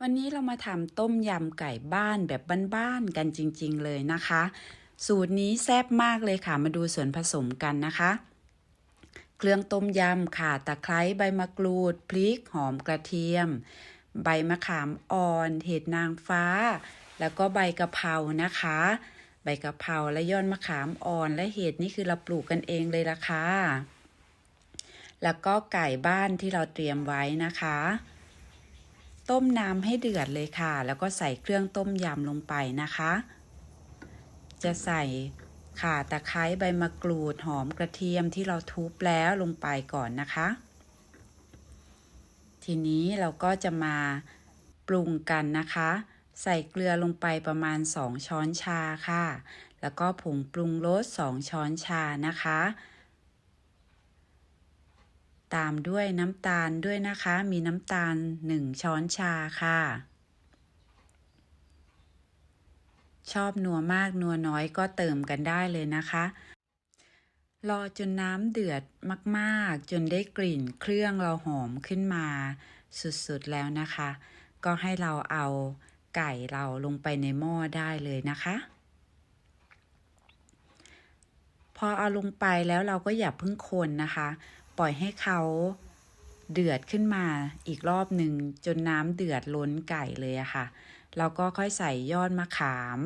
วันนี้เรามาทำต้มยำไก่บ้านแบบบ้านๆกันจริง ๆ เลยนะคะ สูตรนี้แซ่บมากเลยค่ะ มาดูส่วนผสมกันนะคะ เครื่องต้มยำข่าตะไคร้ใบมะกรูด พริก หอมกระเทียม ใบมะขามอ่อน เห็ดนางฟ้า แล้วก็ใบกะเพรานะคะ ใบกะเพราและยอดมะขามอ่อนและเห็ดนี่คือเราปลูกกันเองเลยละค่ะ แล้วก็ไก่บ้านที่เราเตรียมไว้นะคะ ต้มน้ำให้เดือดเลยค่ะ แล้วก็ใส่เครื่องต้มยำลงไปนะคะ จะใส่ข่าตะไคร้ใบมะกรูดหอมกระเทียมที่เราทุบแล้วลงไปก่อนนะคะ ทีนี้เราก็จะมาปรุงกันนะคะ ใส่เกลือลงไปประมาณ 2 ช้อนชาค่ะ แล้วก็ผงปรุงรส2ช้อนชานะคะ ตามด้วยน้ำตาลด้วยนะคะ มีน้ำตาล 1 ช้อนชาค่ะ ชอบนัวมากนัวน้อยก็เติมกันได้เลยนะคะ รอจนน้ำเดือดมากๆ จนได้กลิ่นเครื่องเราหอมขึ้นมาสุดๆแล้วนะคะ ก็ให้เราเอาไก่เราลงไปในหม้อได้เลยนะคะ พอเอาลงไปแล้วเราก็อย่าเพิ่งคนนะคะ ปล่อยให้เขาเดือดขึ้นมาอีกรอบหนึ่งจนน้ำเดือดล้นไก่เลยอะค่ะเราก็ค่อยใส่ยอดมะขาม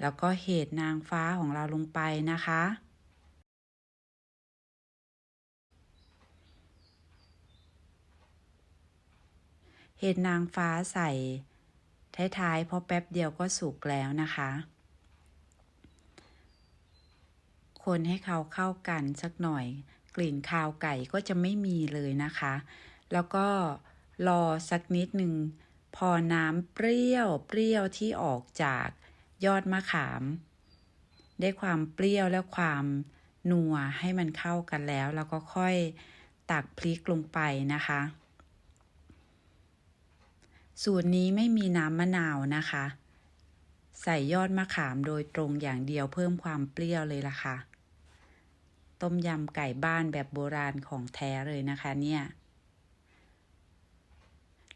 แล้วก็เห็ดนางฟ้าของเราลงไปนะคะ เห็ดนางฟ้าใส่ท้ายๆเพราะแป๊บเดียวก็สุกแล้วนะคะ คนให้เขาเข้ากันสักหน่อย กลิ่นคาวไก่ก็จะไม่มีเลยนะคะ แล้วก็รอสักนิดหนึ่งพอน้ำเปรี้ยวเปรี้ยวที่ออกจากยอดมะขาม ได้ความเปรี้ยวและความนัวให้มันเข้ากันแล้ว แล้วก็ค่อยตักพริกลงไปนะคะ สูตรนี้ไม่มีน้ำมะนาวนะคะ ใส่ยอดมะขามโดยตรงอย่างเดียวเพิ่มความเปรี้ยวเลยล่ะค่ะ ต้มยำไก่บ้านแบบโบราณของแท้เลยนะคะเนี่ย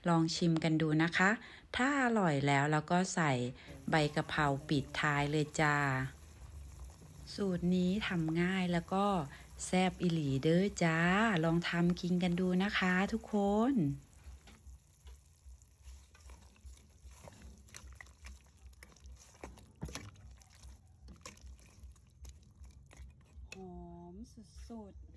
ลองชิมกันดูนะคะ ถ้าอร่อยแล้วเราก็ใส่ใบกะเพราปิดท้ายเลยจ้า สูตรนี้ทำง่ายแล้วก็แซบอิหลีเด้อจ้า ลองทำกินกันดูนะคะทุกคน สุด